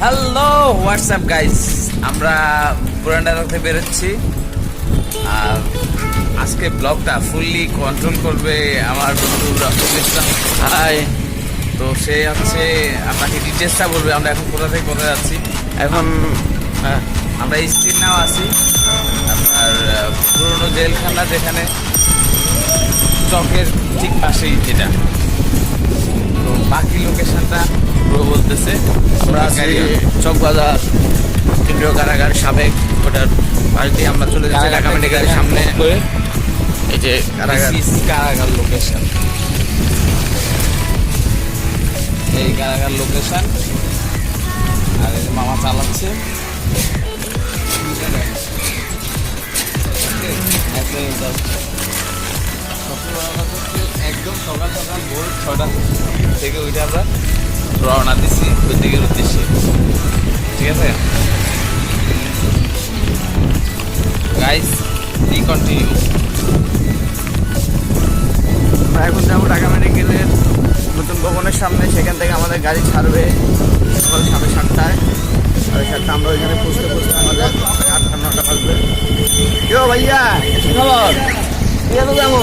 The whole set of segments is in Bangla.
হ্যালো হোয়াটসঅ্যাপ গাইস আমরা পুরান্ডা রাখতে বেরোচ্ছি। আর আজকে ব্লগটা ফুললি কন্ট্রোল করবে আমার বন্ধু রাফিকুল ইসলাম হাই তো সে হচ্ছে আপনাকে ডিটেলসটা বলবে আমরা এখন কোথা থেকে কোথায় যাচ্ছি? এখন হ্যাঁ, আমরা স্ত্রীর নাও আছি। আপনার পুরনো জেলখানা যেখানে চকের ঠিক পাশেই যেটা তো বাকি লোকেশনটা পুরো বলতেছে আমরা চকবাজার কেন্দ্রীয় কারাগার সাবেক ওটার পাশ দিয়ে আমরা চলে যাচ্ছি ঢাকা মেডিকেলের সামনে এই যে কারাগার কারাগার লোকেশন এই কারাগার লোকেশন আর এই যে মামা চালাচ্ছে একদম just একদম সকাল সকাল ভোর ছটা থেকে উঠে আমরা রওনা দিচ্ছি ওই দিকের উদ্দেশ্যে। ঠিক আছে? গাইস বি কন্টিনিউ আমরা এখন যাব ঢাকা মেডিকেলের নতুন ভবনের সামনে সেখান থেকে আমাদের গাড়ি ছাড়বে সকাল সাড়ে সাতটায়। সাড়ে সাতটা আমরা ওইখানে পুষতে পুষতে আমাদের আটটা নটা বাজবে। কেউ ভাইয়া? কি খবর? ঠিক আছে যাব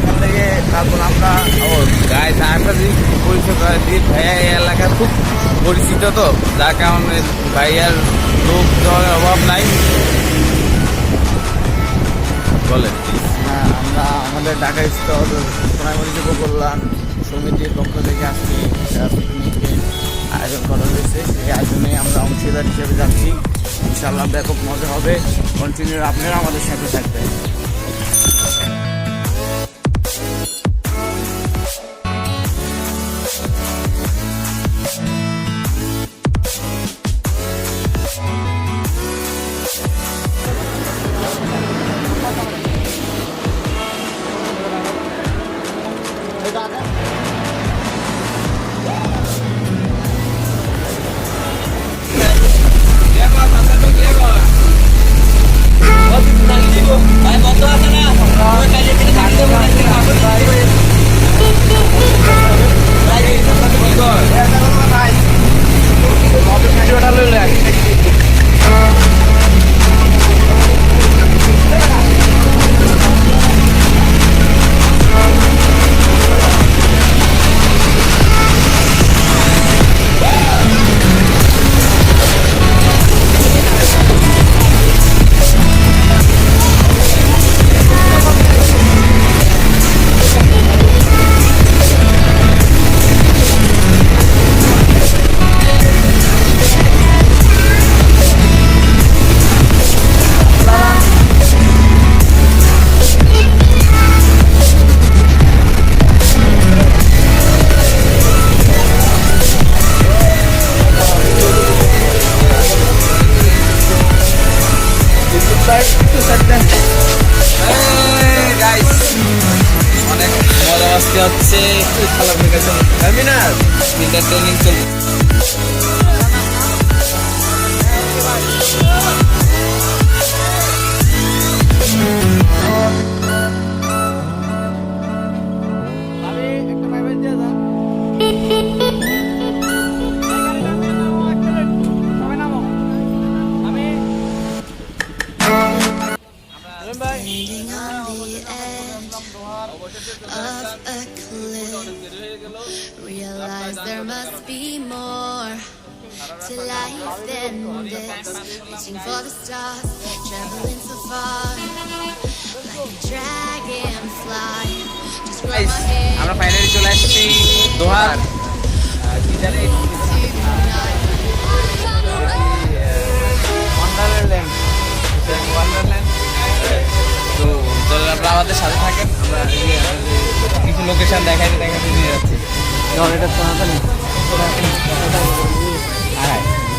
ওইখান থেকে তারপর আমরা গাইস আরেকটা জিনিস পরিচয় করে ভাইয়া এই এলাকায় খুব পরিচিত তো, যার কারণে ভাইয়ার লোক জনের অভাব নাই। বলেন। হ্যাঁ আমরা আমাদের ঢাকা স্তর সোনামণি যুব কল্যাণ সমিতির পক্ষ থেকে আজকে আয়োজন করা হয়েছে। সেই আয়োজনে আমরা অংশীদার হিসেবে যাচ্ছি। ইনশাল্লাহ ব্যাপক মজা হবে। কন্টিনিউ আপনারা আমাদের সাথে থাকবেন। গাইস হচ্ছে খেলা গেছে আমি না ফিল্ডার ট্রেনিং চলছে to life than this. Reaching for the stars, traveling so far, like a dragonfly. Just grab my hand আমরা ফাইনালি চলে আসছি দোহার। কি জানি ওয়ান্ডারল্যান্ড ওয়ান্ডারল্যান্ড তো আপনারা আমাদের সাথে থাকেন আমরা কিছু লোকেশন দেখাইতে দেখাইতে নিয়ে যাচ্ছি। এটা শোনাতেন হ্যাঁ What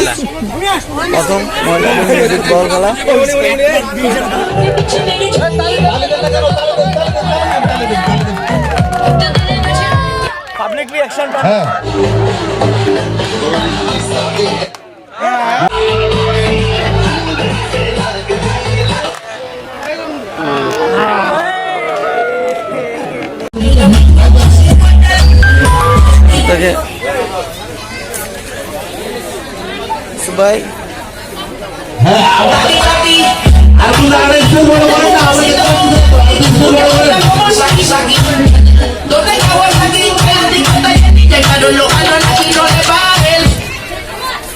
খেলাধুলা। প্রথম মহিলা বল খেলা। পাবলিকলি অ্যাকশন থেকে সবাই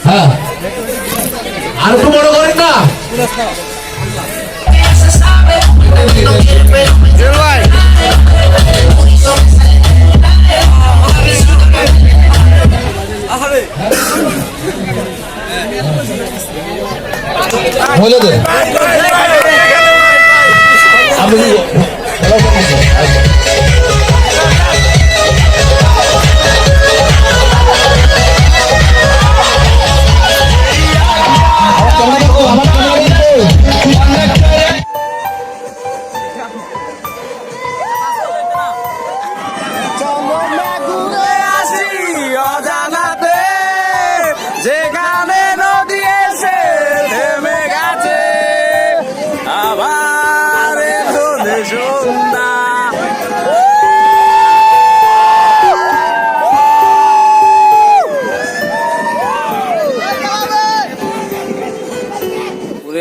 হ্যাঁ আর একটু বড় করেন না মহিলাদের আপনি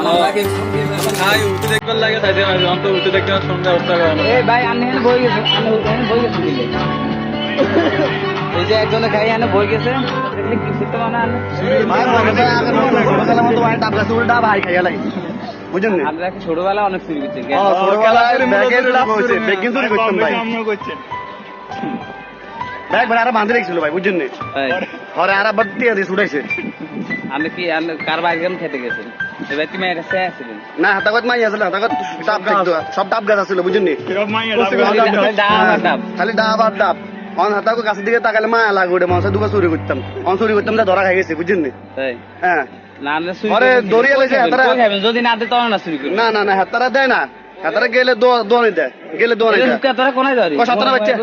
খাই উঠে দেখবার লাগে তাই আমি তো উঠে দেখতে সন্ধ্যা উঠতে পারে না ভাই আমি এখানে বই গেছে আমি ওখানে বই গেছে। এই যে একজনে খাই এনে বই গেছে। দেখলি কি সিস্টেম মানে বুঝলেন আমরা ছোটবেলা অনেক চুরি করছি ছোটবেলায় ব্যাগ কিন্তু চুরি করতাম ভাই। ব্যাগ ভাই আরও বাঁধে রেখেছিল ভাই বুঝছেন না? তাই। ঘরে আর আবার দিয়ে দিয়ে ছুটাইছে আপনি কি কার বাইরে খেতে গেছেন এবার তুমি একটা সে আসছিলেন না হাতাগত মাই আসলে হাতাগত ডাব দেখতো। সব ডাব গাছ আসলে বুঝছেন খালি ডাব আর ডাব। খালি ডাব আর ডাব। অন হাতাগো গাছের দিকে তাকালে মায়া লাগে ওটা মানুষের দুটো চুরি করতাম। অন চুরি করতাম না ধরা খাই গেছে বুঝছেন হ্যাঁ। না? যদি দেয় না চুরি না না না হাতারা দেয় না। হাতারা গেলে দোয়ানি দেয়। গেলে দোয়ানি দেয়। সতেরো বাচ্চা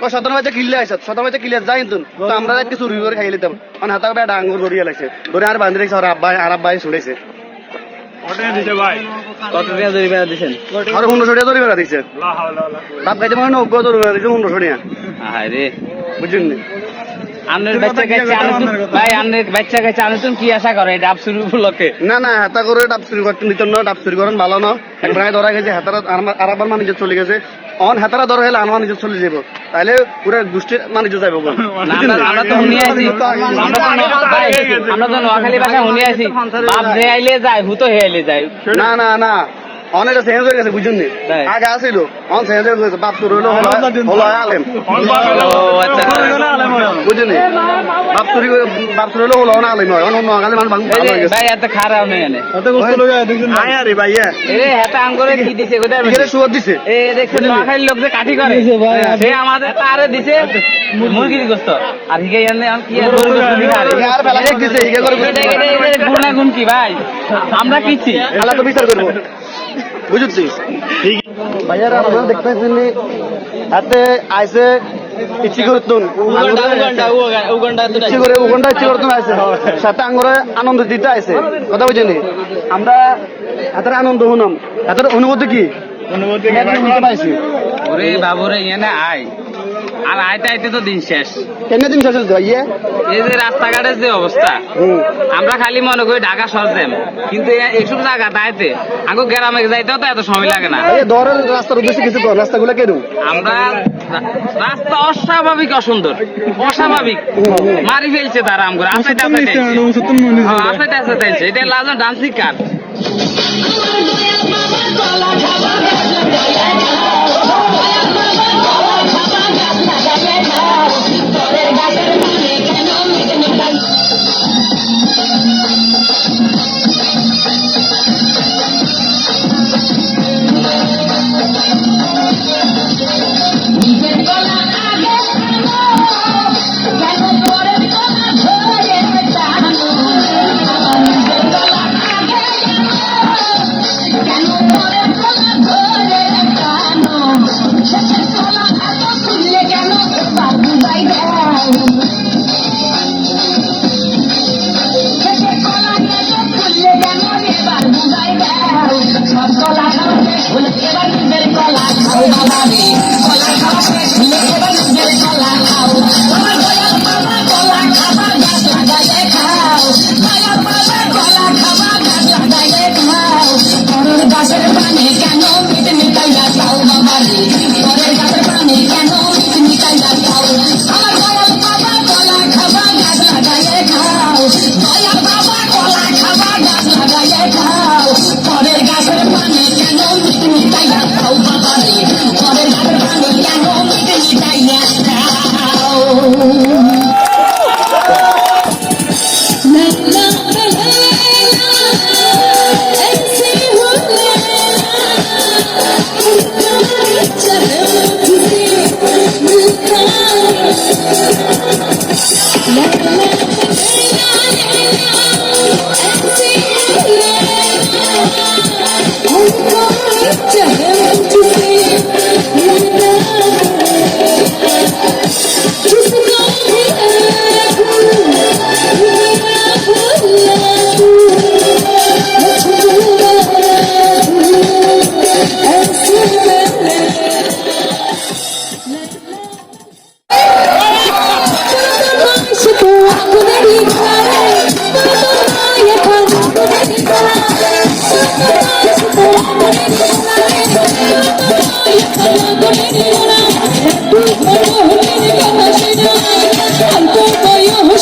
ক সতেরো বাচ্চা কিনলে আসত সতেরো বাচ্চা কিনলে যাই তো তো আমরা একটু চুরি করে খাই লিতাম মানে হাতা বেটা আঙ্গুর ধরিয়ে লাগছে ধরে আর বান্ধে রেখেছে আর আব্বা আর আব্বাই ছুড়েছে কত টাকা জরিমানা দিছেন? আর দিচ্ছে খাইতে মানে অজ্ঞ দিচ্ছে বাচ্চা কাছে ভাই বাচ্চা কাছে কি আশা করে? ডাব উপলক্ষে। না না হাতা করে ডাব চুরি করতে নিতেন না ডাব চুরি করেন ভালো না ধরা গেছে হাতারা আর আবার মানুষ চলে গেছে। অন হেতারা ধর হলে আমার নিজে চলে যাব তাহলে পুরো গোষ্ঠীর মানুষ যাইব না, আমরা- তো শুনি আছি। আমরা তো আমরা তো নোয়াখালী ভাষা শুনি আছি। বাপ যে আইলে যায় হুতো হে আইলে যায়। না না না। অনেক চেঞ্জ হয়ে গেছে বুঝুন আগে আসিল অন চেঞ্জ হয়ে গেছে বাপ তোর হলো আলেম আচ্ছা বুঝুন বাপ তোর বাপ তোর হলো হলো আলেম হয় অন্য নগালে মানুষ ভালো হয়ে গেছে ভাই এত খারাপ নেই এনে আয় আরে ভাই এরে হেতা আঙ্গুরে কি দিছে কোথায় এখানে সুয়াদ দিছে এ দেখছেন নোয়াখালীর লোক যে কাঠি করে সে আমাদের তারে দিছে মুরগির গোস্ত আর হিগে এনে কি আর গরু গোস্ত দিছে আর বেলা দিছে হিগে করে এটা- এটা- এটা- এটা গুণ না গুণ কি ভাই আমরা কিছি আল্লাহ তো বিচার করব বুঝছিস? ভাইয়ারা আমরা দেখতেছেন হাতে আইসে ইচ্ছি করতুন ইচ্ছি করে উগন্ডা ইচ্ছি করতুন আইসে সাথে আঙ্গুরে আনন্দ দিতে আইসে কথা বুঝিনি আমরা হাতের আনন্দ হুনাম হাতের অনুভূতি কি? অনুভূতি পাইছি। ওরে বাবুরে এনে আয়। আর আইতে আইতে তো দিন শেষ। কেন দিন শেষ হচ্ছে ইয়ে? এই যে রাস্তাঘাটের যে অবস্থা আমরা খালি মনে করি ঢাকা সরজেম কিন্তু এইসব জায়গা দাইতে আগে গ্রামে যাইতেও তো এত সময় লাগে না। দরের রাস্তার উদ্দেশ্যে কিছু কর রাস্তাগুলো কেন আমরা রাস্তা অস্বাভাবিক অসুন্দর অস্বাভাবিক। মারি ফেলছে তারা আমগুলো আসতে আসতে আসতে এটা লাজন dancing card Bye.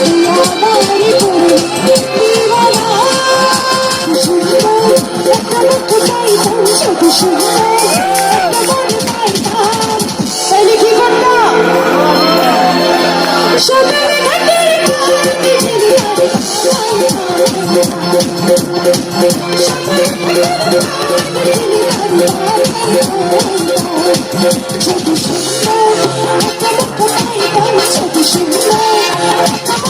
Çok düşünme, çok düşünme, çok düşünme.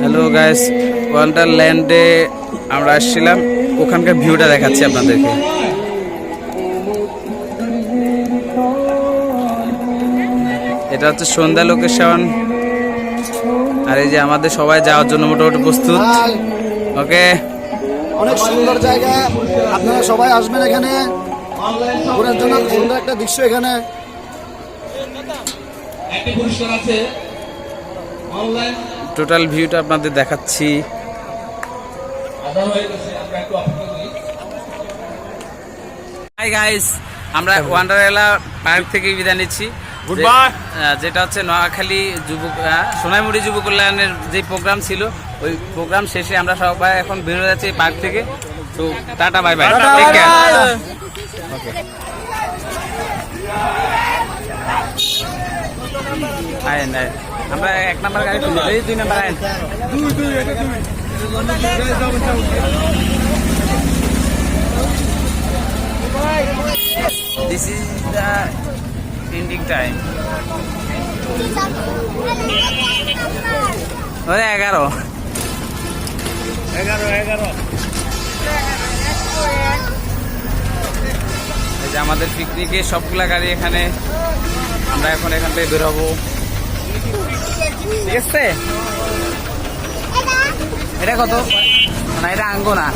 Hello guys ওয়ান্ডারল্যান্ডে আমরা আসছিলাম। ওখানকার ভিউটা দেখাচ্ছি আপনাদেরকে। এটা হচ্ছে সন্ধ্যা লোকেশন আর এই যে আমাদের সবাই যাওয়ার জন্য মোটামুটি প্রস্তুত। ওকে অনেক সুন্দর জায়গা। আপনারা সবাই আসবেন এখানে। ঘোরার জন্য সুন্দর একটা দৃশ্য এখানে। একটি পুরস্কার আছে। অনলাইন টোটাল ভিউটা আপনাদের দেখাচ্ছি। হাই গাইস আমরা ওয়ান্ডারলা পার্ক থেকে বিদায় নিচ্ছি। যেটা হচ্ছে নোয়াখালী যুব সোনাইমুড়ি যুব কল্যাণের যে প্রোগ্রাম ছিল ওই প্রোগ্রাম শেষে আমরা সবাই এখন বের হয়ে যাচ্ছি পার্ক থেকে। তো tata bye bye take care আয়েন আয়েন আমরা এক নাম্বার গাড়ি এই দুই number আয়েন this is the ending time ওরে এগারো। এই যে আমাদের পিকনিকে সবগুলা গাড়ি এখানে আমরা এখন এখান থেকে বের হব। ঠিক আছে? এটা? কত? না এটা আঙ্গো না